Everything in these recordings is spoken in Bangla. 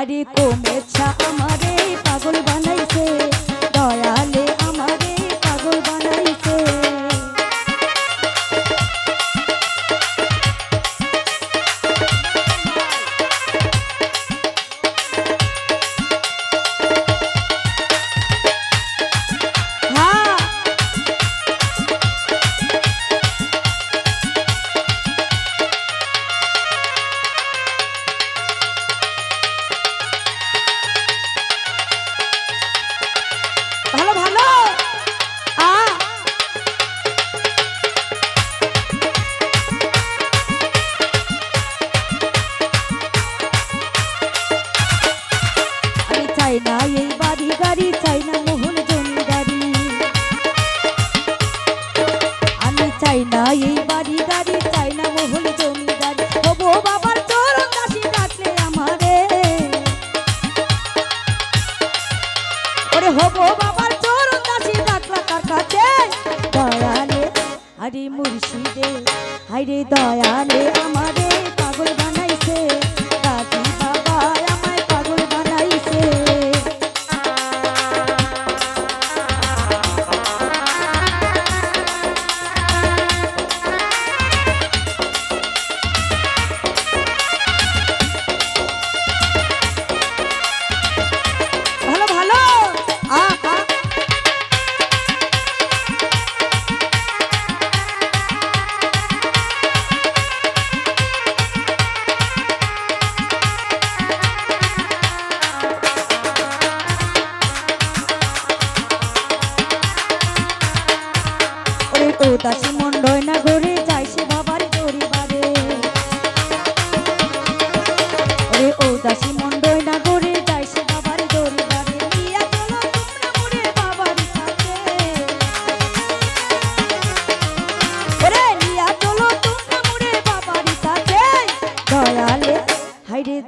আরে কোন আমার পাগল বানাইছে দয়ালে আরে মুর্শিদে। আরে দয়ালে আমাদের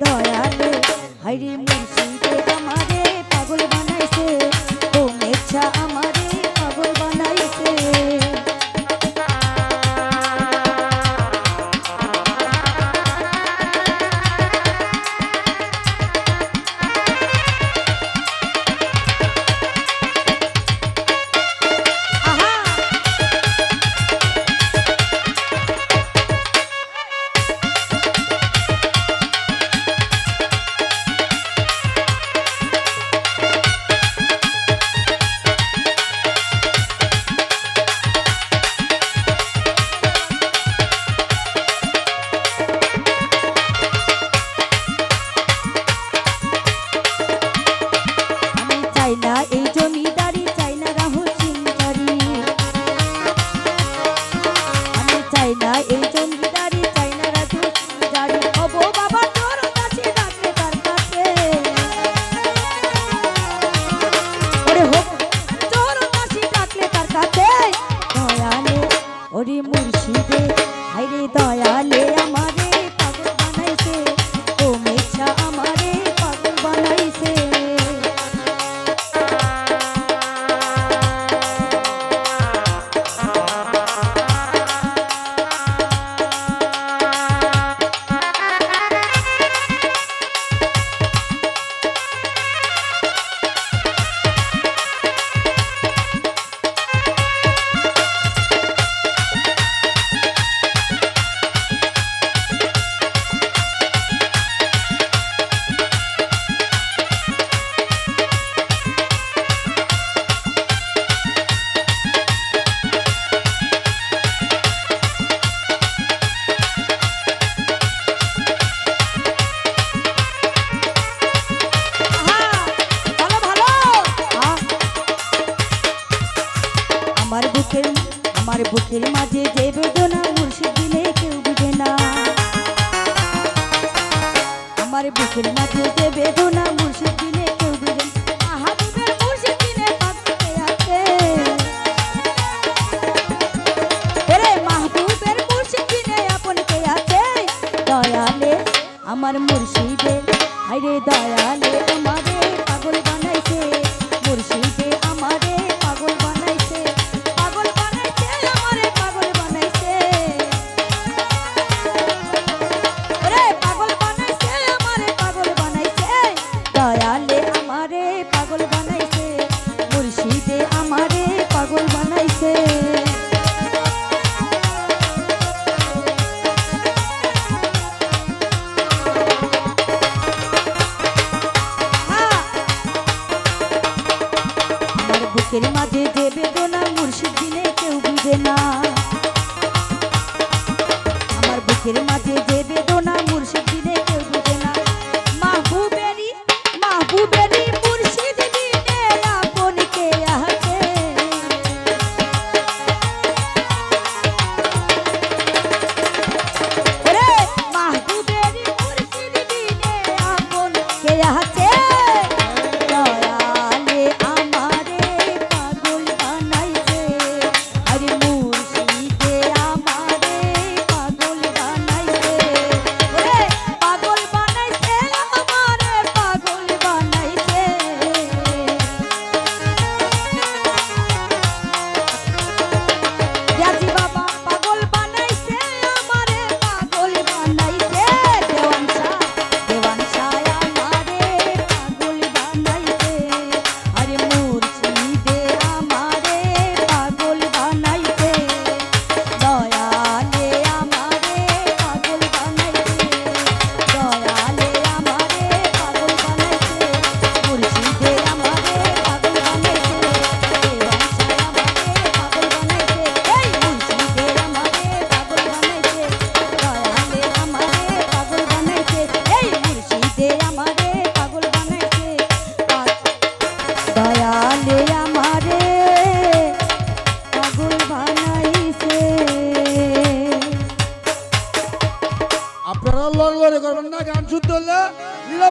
দয়ালে হরি না এই জমিদারি চাই না রাহসিনকারি আমি চাই না এই জমিদারি, চাই না রাহসিনকারি হব বাবা, তোর কাছে ডাকবে তার কাছে ওরে মুর্শিদে হাইরে দয়ালে, আমার বুকের মাঝে যে বেদনা মুর্শিদ দিলে কেউ বুঝে না। আমার বুকের মাঝে যে বেদনা মুর্শিদ দিলে কেউ বুঝে আমার মুর্শিদের আরে দয়ালে। বুকের মাঝে দেবে দোনা মুর্শিদ দিনে কেউ বুঝে না।